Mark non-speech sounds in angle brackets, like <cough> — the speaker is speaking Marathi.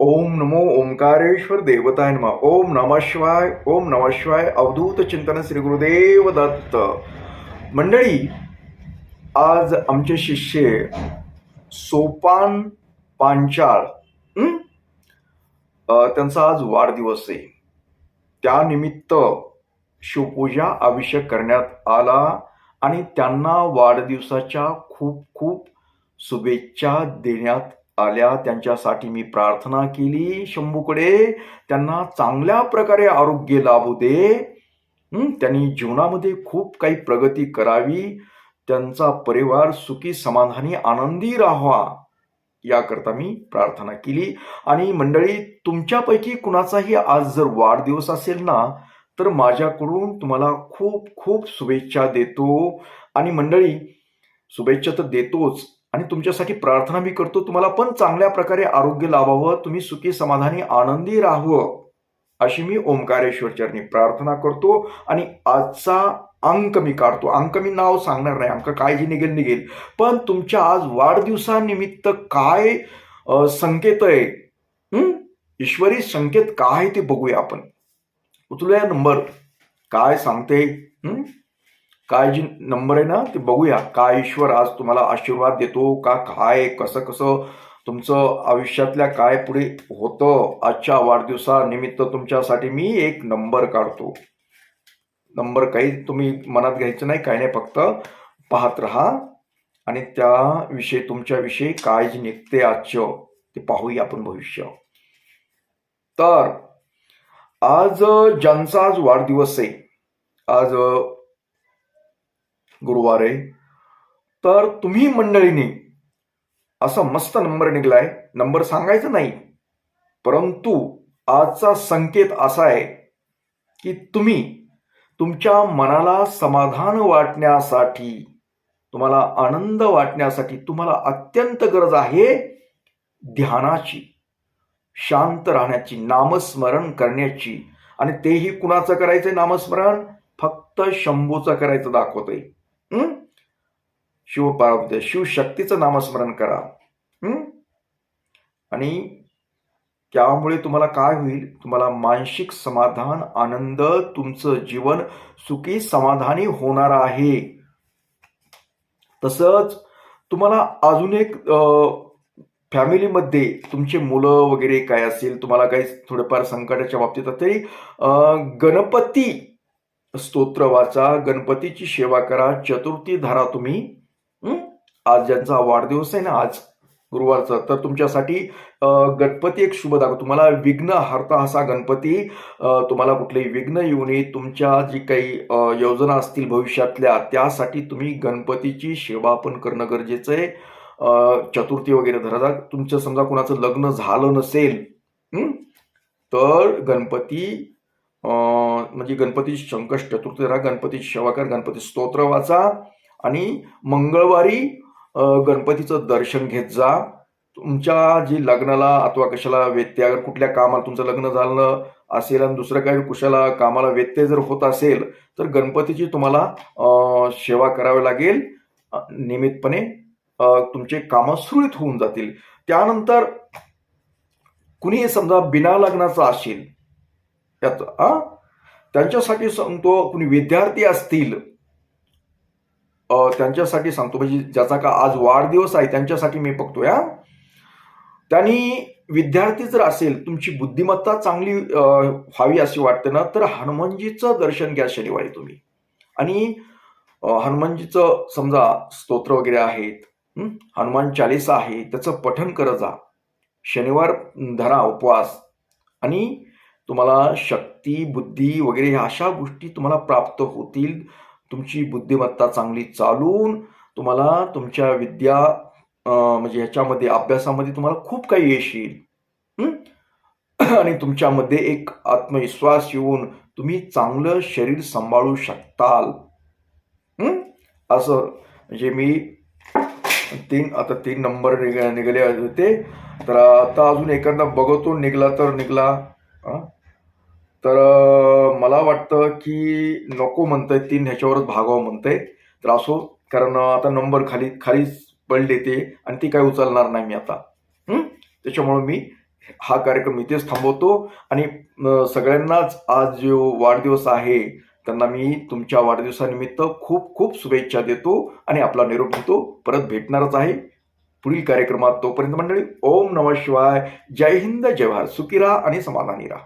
ओम नमो ओंकारेश्वर देवताय नमः। ओम नमः शिवाय ओम नमः शिवाय अवधूत चिंतन श्री गुरुदेव दत्त। मंडळी आज आमचे शिष्य सोपान पांचाळ त्यांचा आज वाढदिवस आहे. त्यानिमित्त शिवपूजा अभिषेक करण्यात आला आणि त्यांना वाढदिवसाच्या खूप खूप शुभेच्छा देण्यात आल्या त्यांच्यासाठी मी प्रार्थना केली शंभूकडे त्यांना चांगल्या प्रकारे आरोग्य लाभू दे त्यांनी जीवनामध्ये खूप काही प्रगती करावी. त्यांचा परिवार सुखी समाधानी आनंदी राहावा याकरता मी प्रार्थना केली. आणि मंडळी तुमच्यापैकी कुणाचाही आज जर वाढदिवस असेल ना तर माझ्याकडून तुम्हाला खूप खूप शुभेच्छा देतो. आणि मंडळी शुभेच्छा तर देतोच आणि तुमच्यासाठी प्रार्थना मी करतो तुम्हाला पण चांगल्या प्रकारे आरोग्य लाभावं तुम्ही सुखी समाधानी आनंदी राहावं अशी मी ओंकारेश्वर चरणी प्रार्थना करतो. आणि आजचा अंक मी काढतो. अंक मी नाव सांगणार नाही अंक काय जे निघेल निघेल. पण तुमच्या आज वाढदिवसानिमित्त काय संकेत आहे? ईश्वरी संकेत काय आहे ते बघूया आपण. उचलूया नंबर. काय सांगते? काय जी नंबर आहे ना ते बघूया. काय ईश्वर आज तुम्हाला आशीर्वाद देतो का काय कसं कसं तुमचं आयुष्यातल्या काय पुढे होतं? आजच्या वाढदिवसानिमित्त तुमच्यासाठी मी एक नंबर काढतो. नंबर काही तुम्ही मनात घ्यायचं नाही काही नाही फक्त पाहत राहा. आणि त्याविषयी तुमच्याविषयी काय जे निघते आजचं. ते पाहूया आपण भविष्य. तर आज ज्यांचा आज वाढदिवस आहे आज गुरुवार. आहे तर तुम्ही मंडळीने असा मस्त नंबर निघलाय. नंबर सांगायचा नाही. परंतु आजचा संकेत असा आहे की तुम्ही तुमच्या मनाला समाधान वाटण्यासाठी तुम्हाला आनंद वाटण्यासाठी तुम्हाला अत्यंत गरज आहे ध्यानाची शांत राहण्याची नामस्मरण करण्याची. आणि तेही कुणाचं करायचंय नामस्मरण? फक्त शंभूचं करायचं दाखवतंय. हं? शिवपार्वती शिवशक्तीचं नामस्मरण करा. आणि त्यामुळे तुम्हाला काय होईल? तुम्हाला मानसिक समाधान आनंद तुमचं जीवन सुखी समाधानी होणार आहे. तसंच तुम्हाला अजून एक फॅमिलीमध्ये तुमचे मुलं वगैरे काय असेल तुम्हाला काही थोडंफार संकटाच्या बाबतीत तरी गणपती स्तोत्र वाचा गणपतीची सेवा करा चतुर्थी धरा तुम्ही. आज ज्यांचा वाढदिवस आहे ना आज गुरुवारचा तर तुमच्यासाठी गणपती एक शुभ दाखव. तुम्हाला विघ्न हरता असा गणपती तुम्हाला कुठलेही विघ्न येऊ नये. तुमच्या जी काही योजना असतील भविष्यातल्या त्यासाठी तुम्ही गणपतीची सेवा पण करणं गरजेचं आहे. चतुर्थी वगैरे धरा. तुमचं समजा कुणाचं लग्न झालं नसेल तर गणपती म्हणजे गणपतीची संकष्ट चतुर्थी धरा गणपतीची सेवा कर गणपती स्तोत्र वाचा आणि मंगळवारी गणपतीचं दर्शन घेत जा. तुमच्या जी लग्नाला अथवा कशाला व्यत्यय कुठल्या कामाला तुमचं लग्न झालं असेल आणि दुसरं काही कुशाला कामाला व्यत्यय जर होत असेल तर गणपतीची तुम्हाला सेवा करावी लागेल. नियमितपणे तुमचे कामं सुरळीत होऊन जातील. त्यानंतर कुणी समजा बिना लग्नाचा असेल त्यात आ? त्यांच्यासाठी सांगतो कुणी विद्यार्थी असतील त्यांच्यासाठी सांगतो म्हणजे ज्याचा का आज वाढदिवस आहे त्यांच्यासाठी मी बघतो या त्यांनी विद्यार्थी जर असेल तुमची बुद्धिमत्ता चांगली व्हावी अशी वाटते ना तर हनुमानजीचं दर्शन घ्या शनिवारी तुम्ही. आणि हनुमानजीचं समजा स्तोत्र वगैरे आहेत हनुमान चालिसा आहे त्याचं पठण करत जा. शनिवार धरा उपवास. आणि तुम्हाला शक्ती बुद्धी वगैरे ह्या अशा गोष्टी तुम्हाला प्राप्त होतील. तुमची बुद्धिमत्ता चांगली चालून तुम्हाला तुमच्या विद्या म्हणजे ह्याच्यामध्ये अभ्यासामध्ये तुम्हाला खूप काही यश येईल <clears throat> आणि तुमच्यामध्ये एक आत्मविश्वास येऊन तुम्ही चांगलं शरीर सांभाळू शकताल. असं. म्हणजे मी तीन आता तीन नंबर निघ निघाले होते. तर आता अजून एखादा बघतो निघला तर निघला. हां? तर मला वाटतं की नको म्हणतंय तीन ह्याच्यावरच भागावं म्हणतंय तर असो कारण आता नंबर खाली खालीच पडले ते आणि ती काही उचलणार नाही मी आता. हं? त्याच्यामुळं मी हा कार्यक्रम इथेच थांबवतो. आणि अ, सगळ्यांनाच आज जो वाढदिवस आहे त्यांना मी तुमच्या वाढदिवसानिमित्त खूप खूप शुभेच्छा देतो आणि आपला निरोप घेतो. परत भेटणारच आहे. पुढील कार्यक्रमात तोपर्यंत मंडळी ओम नमः शिवाय. जय हिंद जय भारत. सुखी राहा आणि समाधानी राहा.